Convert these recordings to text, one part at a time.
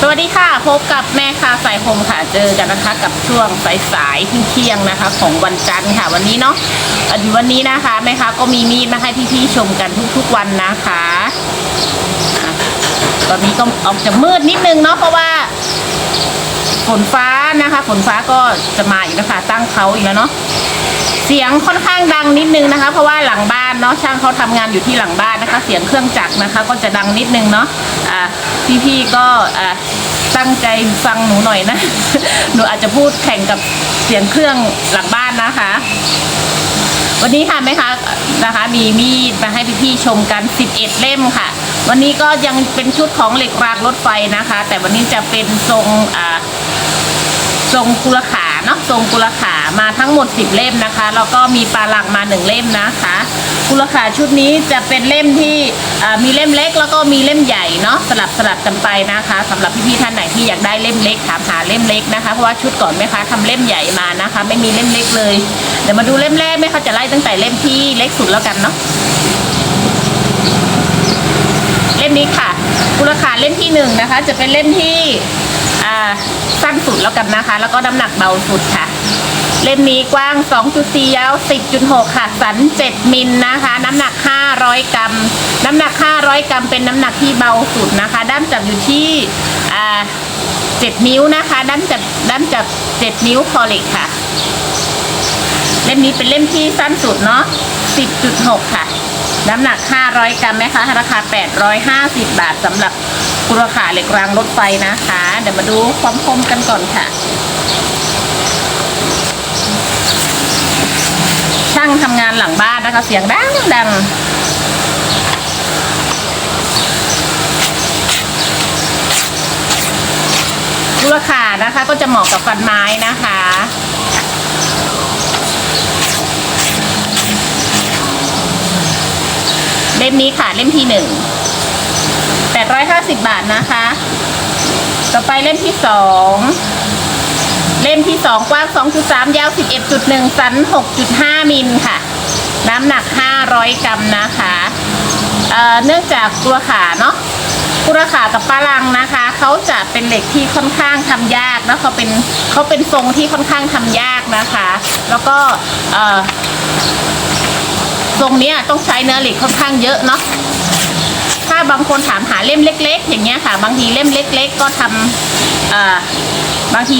สวัสดีค่ะพบกับแม่ค้าสายคมค่ะเจอกันนะคะกับช่วงสายๆเที่ยงนะคะ ของวันจันทร์ค่ะ วันนี้เนาะอ่อวันนี้นะคะแม่ค้าก็มีมีดมาให้พี่ๆชมกันทุกๆวันนะคะอะตอนนี้ก็ออกจะมืดนิดนึงเนาะเพราะว่า ฝนฟ้านะคะ ฝนฟ้าก็จะมาอีกนะคะตั้งเขาอีกแล้วเนาะ เสียงค่อนข้างดังนิดนึงนะคะ เพราะว่าหลังบ้านเนาะช่างเขาทำงานอยู่ที่หลังบ้านนะคะ เสียงเครื่องจักรนะคะ ก็จะดังนิดนึงเนาะอ่พี่ๆก็ตั้งใจฟังหนูหน่อยนะ หนูอาจจะพูดแข่งกับเสียงเครื่องหลังบ้านนะคะ วันนี้ค่ะแม่คะนะคะ มีมีดมาให้พี่ๆชมกัน 11 เล่มค่ะ วันนี้ก็ยังเป็นชุดของเหล็กรางรถไฟนะคะ แต่วันนี้จะเป็นทรงอ่าทรงกุลขา เนาะทรงกุลขามาทั้งหมด 10 เล่มนะคะแล้วก็มีปลาหลังมาหนึ่งเล่มนะคะ กุลขาชุดนี้จะเป็นเล่มที่มีเล่มเล็ก แล้วก็มีเล่มใหญ่เนาะสลับสลับกันไปนะคะสำหรับพี่ๆท่านไหนที่อยากได้เล่มเล็กถามหาเล่มเล็กนะคะเพราะว่าชุดก่อนแม่ค้าทำเล่มใหญ่มานะคะ ไม่มีเล่มเล็กเลยเดี๋ยวมาดูเล่มแรกแม่ค้าจะไล่ตั้งแต่เล่มที่เล็กสุดแล้วกันเนาะเล่มนี้ค่ะกุลขาเล่มที่หนึ่งนะคะ จะเป็นเล่มที่ สั้นสุดแล้วกันนะคะ แล้วก็น้ำหนักเบาสุดค่ะ เล่มนี้กว้าง 2.4 ยาว 10.6 ค่ะ สัน 7 มิลนะคะ น้ำหนัก 500 กรัม น้ำหนัก 500 กรัม เป็นน้ำหนักที่เบาสุดนะคะ ด้ามจับอยู่ที่อ่า7นิ้วนะคะ ด้ามจับด้ามจับ 7 นิ้วพอเล็กค่ะ เล่มนี้เป็นเล่มที่สั้นสุดเนาะ 10.6 ค่ะ น้ำหนัก 500 กรัมไหมคะ ราคา 850 บาทสำหรับ กุลขาเหล็กรางรถไฟนะคะ เดี๋ยวมาดูความคมกันก่อนค่ะ ช่างทำงานหลังบ้านนะคะ เสียงดังดังกุลขานะคะก็จะเหมาะกับฟันไม้นะคะเล่มนี้ค่ะเล่มที่หนึ่ง แปดร้อยห้าสิบบาทนะคะ ต่อไปเล่มที่สองเล่มที่สองกว้างสองจุดสามยาวสิบเอ็ดจุดหนึ่งสันหกจุดห้ามิลค่ะ น้ำหนักห้าร้อยกรัมนะคะเอ่อเนื่องจากกุลขาเนาะกุลขากับปลาลังนะคะ เขาจะเป็นเหล็กที่ค่อนข้างทำยากนะเขาเป็นเขาเป็นทรงที่ค่อนข้างทำยากนะคะ แล้วก็เออทรงนี้ต้องใช้เนื้อเหล็กค่อนข้างเยอะเนาะาบางคนถามหาเล่มเล็ก ๆ อย่างเงี้ยค่ะ บางทีเล่มเล็ก ๆ ก็ทำอ่าบางที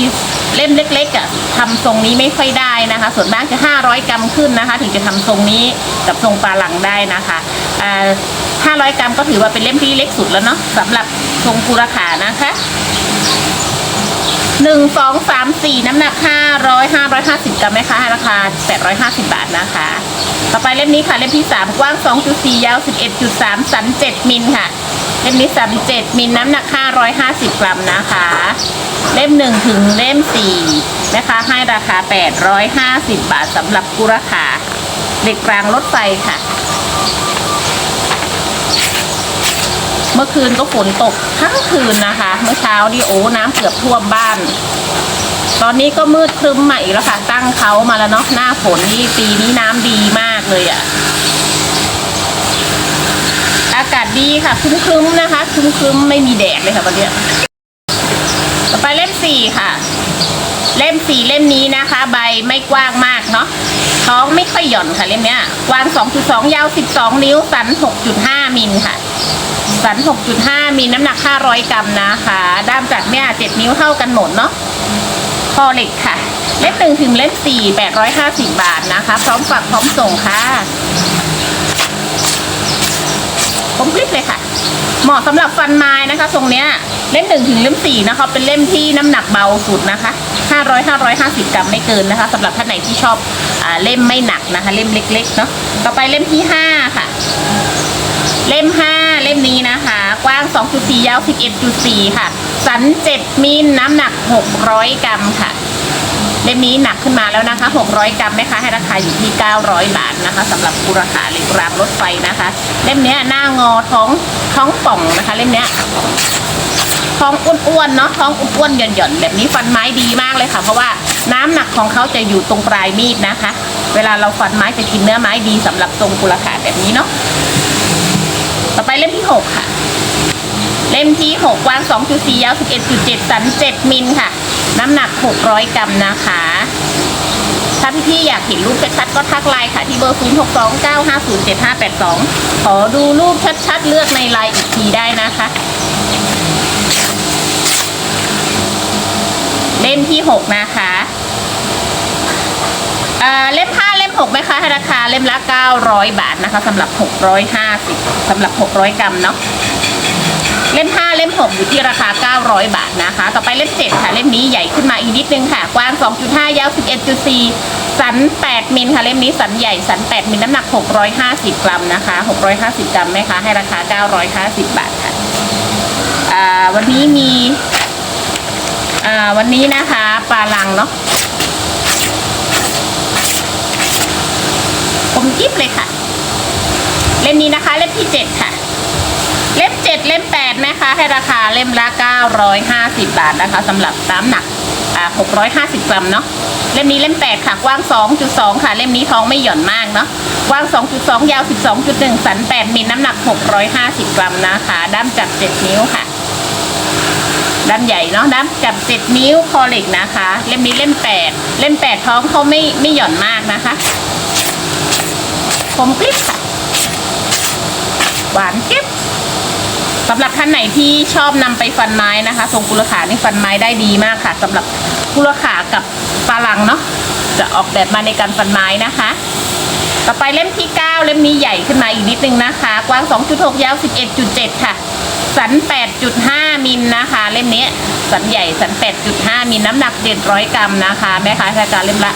เล่มเล็กๆอะทำทรงนี้ไม่ค่อยได้นะคะ ส่วนมากจะ 500 กรัมขึ้นนะคะ ถึงจะทำทรงนี้กับทรงปลาหลังได้นะคะอ่า500 กรัมก็ถือว่าเป็นเล่มที่เล็กสุดแล้วเนาะสำหรับทรงปูราขานะคะ หนึ่งสองสามสี่น้ำหนักห้าร้อยห้าร้อยห้าสิบกรัมไหมคะราคาแปดร้อยห้าสิบาทนะคะ ต่อไปเล่มนี้ค่ะเล่มที่สามกว้างสองจุดสี่ยาวสิบเอ็ดจุดสามสันเจ็ดมิลค่ะ เล่มนี้สามเจ็ดมิลน้ำหนักห้าร้อยห้าสิบกรัมนะคะ เล่มหนึ่งถึงเล่มสี่นะคะ ให้ราคาแปดร้อยห้าสิบบาทสำหรับกุราคาเหล็กกลางรถไฟค่ะ มื่อคืนก็ฝนตกทั้งคืนนะคะ เมื่อเช้านี่โอ้น้ำเกือบท่วมบ้าน ตอนนี้ก็มืดครึ้มมาอีกแล้วค่ะ ตั้งเขามาแล้วเนาะหน้าฝนนี่ปีนี้น้ำดีมากเลยอะ่ะอากาศดีค่ะครึ้มๆนะคะครึ้มๆไม่มีแดดเลยค่ะวันนี้ต่อไปเล่มสี่ค่ะ เล่มสี่เล่มนี้นะคะ ใบไม่กว้างมากเนาะท้องไม่ค่อยหย่อนค่ะเล่มเนี้ยกว้าง 2.2 ยาว 12 นิ้วสัน 6.5 มิลค่ะ สัน 6.5 มีน้ำหนัก 500 กรัมนะคะ ด้ามจัดเนี่ย 7 นิ้วเท่ากันหมดเนาะพอเหล็กค่ะ เล่มหนึ่งถึงเล่มสี่850 บาทนะคะ พร้อมฝากพร้อมส่งค่ะคมคลิปเลยค่ะ เหมาะสำหรับฟันไม้นะคะ ทรงเนี้ย เล่มหนึ่งถึงเล่มสี่นะคะ เป็นเล่มที่น้ำหนักเบาสุดนะคะ 500 550 กรัมไม่เกินนะคะสำหรับท่านไหนที่ชอบอเล่มไม่หนักนะคะ เล่มเล็ก ๆ เนาะ ต่อไปเล่มที่ห้าค่ะ เล่ม 5 เล่มนี้นะคะ กว้าง2.4ยาว 11.4 ค่ะ สัน 7 มิลน้ำหนัก 600 กรัมค่ะ เล่มนี้หนักขึ้นมาแล้วนะคะ 600 กรัมแม่ค้าให้ราคาอยู่ที่ 900 บาทนะคะสำหรับกุราคาเหล็กรางรถไฟนะคะ เล่มนี้หน้างอท้องท้องป่องนะคะ เล่มนี้ท้องอ้วนๆเนาะท้องอ้วนๆหย่อนๆแบบนี้ฟันไม้ดีมากเลยค่ะ เพราะว่าน้ำหนักของเขาจะอยู่ตรงปลายมีดนะคะ เวลาเราฟันไม้จะกินเนื้อไม้ดีสำหรับทรงกุลขาแบบนี้เนาะต่อไปเล่มที่หกค่ะ เล่มที่ 6 กว้าง 2.4 ยาว 11.7 สัน 7 มิลค่ะ น้ำหนัก 600 กรัมนะคะ ถ้าพี่ๆอยากเห็นรูปชัดๆก็ทักไลน์ค่ะ ที่เบอร์ 0 6 2 9 5 0 7 5 8 2 ขอดูรูปชัดๆ เลือกในไลน์อีกทีได้นะคะ เล่มที่ 6 นะคะอ่าเล่ม5เล่ม 6 ไหมคะราคาเล่มละ 900 บาทนะคะสำหรับ 650สำหรับ 600 กรัมเนาะ เล่ม5เล่ม6อยู่ที่ราคา 900 บาทนะคะ ต่อไปเล่ม7ค่ะเล่มนี้ใหญ่ขึ้นมาอีกนิดนึงค่ะ กว้าง 2.5 ยาว 11.4 สัน 8 มิลค่ะเล่มนี้สันใหญ่สัน 8 มิลน้ำหนัก 650 กรัมนะคะ 650 กรัมไหมคะให้ราคา 950 บาทค่ะวันนี้มีวันนี้นะคะปลาลังเนาะผมกิ๊บเลยค่ะ เล่มนี้นะคะเล่มที่ 7 ดนราคาเล่มละ 950 บาทนะคะสำหรับน้ำหนัก650 กรัมเนาะเล่มนี้เล่มแปดค่ะกว้าง 2.2 ค่ะ เล่มนี้ท้องไม่หย่อนมากเนาะกว้าง 2.2 ยาว 12.1 สัน 8 มิลน้ำหนัก 650 กรัมนะคะด้ามจับ 7 นิ้วค่ะด้ามใหญ่เนาะด้ามจับ 7 นิ้วคอเล็กนะคะ เล่มนี้เล่ม 8 เล่ม 8 ท้องเขาไม่ไม่หย่อนมากนะคะผมกลิปค่ะ หวานเก็บ สำหรับท่านไหนที่ชอบนำไปฟันไม้นะคะ ทรงกุลขานี่ฟันไม้ได้ดีมากค่ะสำหรับกุลขากับปลาลังเนาะจะออกแบบมาในการฟันไม้นะคะ ต่อไปเล่มที่ 9 เล่มนี้ใหญ่ขึ้นมาอีกนิดนึงนะคะ กว้าง 2.6 ยาว 11.7 ค่ะ สัน 8.5 มิลนะคะ เล่มนี้สันใหญ่สัน 8.5 มิลน้ำหนัก 700 กรัมนะคะ แม่ค้าราคาเล่มละ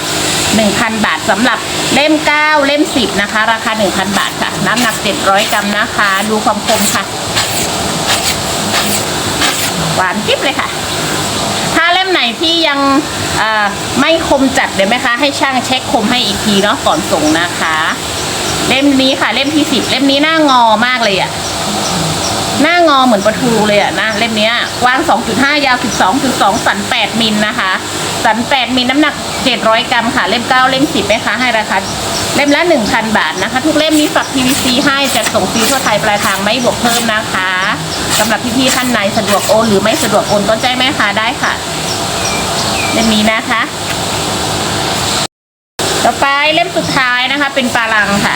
1,000 บาทสำหรับเล่ม 9 เล่ม 10 นะคะ ราคา 1,000 บาทค่ะ น้ำหนัก 700 กรัมนะคะ ดูความคมค่ะ หวานจิ๊บเลยค่ะ ถ้าเล่มไหนที่ยังไม่คมจัดเดี๋ยวไหมคะให้ช่างเช็คคมให้อีกทีเนาะก่อนส่งนะคะ เล่มนี้ค่ะ เล่มที่สิบเล่มนี้หน้างอมากเลยอะ หน้างอเหมือนปลาทูเลยอะนะเล่มนี้กว้าง 2.5 ยาว 12.2 สัน 8 มิลนะคะ สัน 8 มิลน้ำหนัก 700 กรัมค่ะ เล่ม 9 เล่ม 10ไหมคะให้ราคาเล่มละ 1,000 บาทนะคะ ทุกเล่มมีฝัก PVC ให้จะส่งฟรีทั่วไทยปลายทางไม่บวกเพิ่มนะคะสำหรับพี่ๆท่านไหนสะดวกโอนหรือไม่สะดวกโอนก็แจ้งแม่ค้าได้ค่ะ เล่มนี้นะคะ ต่อไปเล่มสุดท้ายนะคะ เป็นปลาลังค่ะ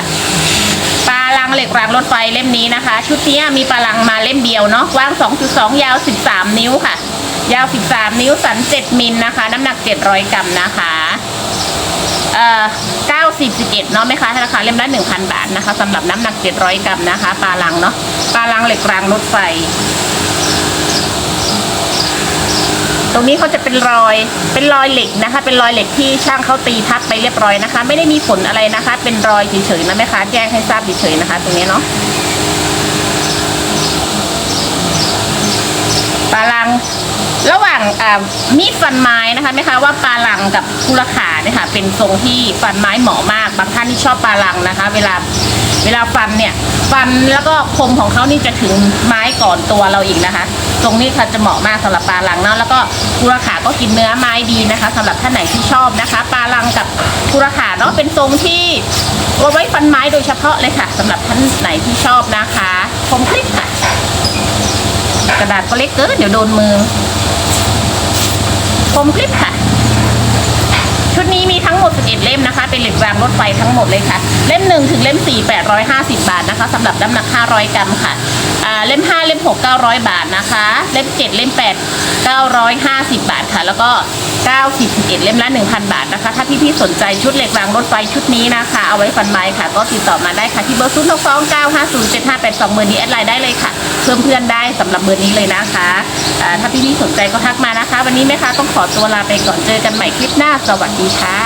ปลาลังเหล็กรางรถไฟเล่มนี้นะคะ ชุดนี้มีปลาลังมาเล่มเดียวเนาะกว้าง 2.2 ยาว 13 นิ้วค่ะ ยาว 13 นิ้วสัน 7 มิลนะคะ น้ำหนัก 700 กรัมนะคะเอ่อ90 11เนาะไหมคะราคาเล่มละ1,000 บาทนะคะสำหรับน้ำหนัก 700 กรัมนะคะ ปลาลังเนาะปลาลังเหล็กรางรถไฟ ตรงนี้เขาจะเป็นรอย เป็นรอยเหล็กนะคะ เป็นรอยเหล็กที่ช่างเขาตีทับไปเรียบร้อยนะคะ ไม่ได้มีผลอะไรนะคะ เป็นรอยเฉยๆนะแม่ค้าแจ้งให้ทราบเฉยๆนะคะ ตรงนี้เนาะปลาลังระหว่างมีดฟันไม้นะคะไหมคะว่าปลาลังกับกุลขาเนี่ยค่ะเป็นทรงที่ฟันไม้เหมาะมาก บางท่านที่ชอบปลาลังนะคะ เวลาเวลาฟันเนี่ย ฟันแล้วก็คมของเขานี่จะถึงไม้ก่อนตัวเราอีกนะคะ ตรงนี้ค่ะจะเหมาะมากสำหรับปลาลังเนาะแล้วก็กุลขาก็กินเนื้อไม้ดีนะคะสำหรับท่านไหนที่ชอบนะคะ ปลาลังกับกุลขาเนาะเป็นทรงที่เอาไว้ฟันไม้โดยเฉพาะเลยค่ะสำหรับท่านไหนที่ชอบนะคะคมคลิปค่ะ กระดาษก็เล็กเกินเดี๋ยวโดนมือคมคลิปค่ะ งหมด 11 เล่มนะคะ เป็นเหล็กรางรถไฟทั้งหมดเลยค่ะ เล่ม 1 ถึงเล่ม 4 850 บาทนะคะสำหรับน้ำหนัก 500 กรัมค่ะเล่ม 5 เล่ม 6 900 บาทนะคะ เล่ม 7 เล่ม 8 950 บาทค่ะ แล้วก็ 90 11 เล่มละ 1,000 บาทนะคะ ถ้าพี่ๆสนใจชุดเหล็กรางรถไฟชุดนี้นะคะ เอาไว้ฟันไม้ค่ะ ก็ติดต่อมาได้ค่ะ ที่เบอร์0 6 2 9 5 0 7 5 8 2เบอร์นี้แอดไลน์ได้เลยค่ะ เพิ่มเพื่อนได้สำหรับเบอร์นี้เลยนะคะถ้าพี่ๆสนใจก็ทักมานะคะ วันนี้แม่ค้าต้องขอตัวลาไปก่อนเจอกันใหม่คลิปหน้า สวัสดีค่ะ